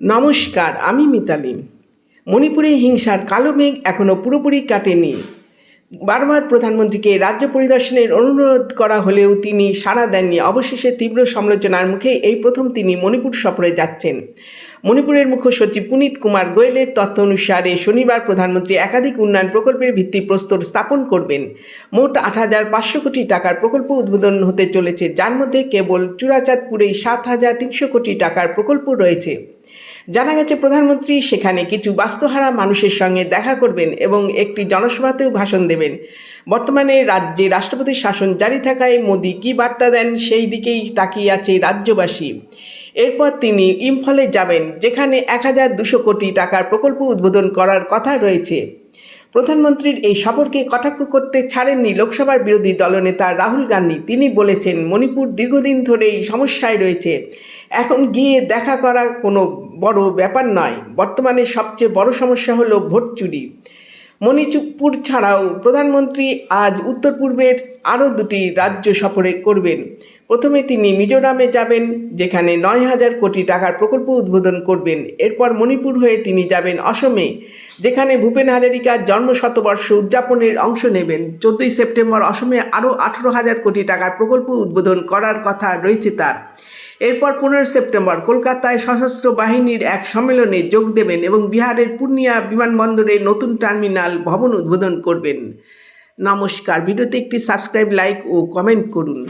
নমস্কার, আমি মিতালি মণিপুরে হিংসার কালো মেঘ এখনও পুরোপুরি কাটেনি। বারবার প্রধানমন্ত্রীকে রাজ্য পরিদর্শনের অনুরোধ করা হলেও তিনি সাড়া দেননি। অবশেষে তীব্র সমালোচনার মুখে এই প্রথম তিনি মণিপুর সফরে যাচ্ছেন। মণিপুরের মুখ্য সচিব পুনীত কুমার গোয়েলের তথ্য অনুসারে শনিবার প্রধানমন্ত্রী একাধিক উন্নয়ন প্রকল্পের ভিত্তিপ্রস্তর স্থাপন করবেন। মোট আট হাজার পাঁচশো কোটি টাকার প্রকল্প উদ্বোধন হতে চলেছে। যার মধ্যে কেবল চূড়াচাঁদপুরেই সাত হাজার তিনশো কোটি টাকার প্রকল্প রয়েছে। জানা গেছে প্রধানমন্ত্রী সেখানে কিছু বাস্তুহারা মানুষের সঙ্গে দেখা করবেন এবং একটি জনসভাতেও ভাষণ দেবেন। বর্তমানে রাজ্যে রাষ্ট্রপতির শাসন জারি থাকায় মোদী কী বার্তা দেন সেই দিকেই তাকিয়ে আছে রাজ্যবাসী। এরপর তিনি ইম্ফলে যাবেন, যেখানে এক হাজার দুশো কোটি টাকার প্রকল্প উদ্বোধন করার কথা রয়েছে। প্রধানমন্ত্রীর এই সফরকে কটাক্ষ করতে ছাড়েননি লোকসভার বিরোধী দলনেতা রাহুল গান্ধী। তিনি বলেছেন, মণিপুর দীর্ঘদিন ধরেই সমস্যায় রয়েছে। এখন গিয়ে দেখা করা কোনো বড় ব্যাপার নয়। বর্তমানে সবচেয়ে বড় সমস্যা হলো ভোট চুরি। মণিচুকপুর ছাড়াও প্রধানমন্ত্রী আজ উত্তর পূর্বের আরও দুটি রাজ্য সফরে করবেন। প্রথমে তিনি মিজোরামে যাবেন, যেখানে নয় হাজার কোটি টাকার প্রকল্প উদ্বোধন করবেন। এরপর মণিপুর হয়ে তিনি যাবেন অসমে, যেখানে ভূপেন হাজারিকার জন্ম শতবর্ষ উদযাপনের অংশ নেবেন। চোদ্দই সেপ্টেম্বর অসমে আরও আঠেরো হাজার কোটি টাকার প্রকল্প উদ্বোধন করার কথা রয়েছে তার। এরপর পনেরো সেপ্টেম্বর কলকাতায় সশস্ত্র বাহিনীর এক সম্মেলনে যোগ দেবেন এবং বিহারের পূর্ণিয়া বিমানবন্দরে নতুন টার্মিনাল ভবন উদ্বোধন করবেন। নমস্কার। ভিডিওতে একটি সাবস্ক্রাইব লাইক ও কমেন্ট করুন।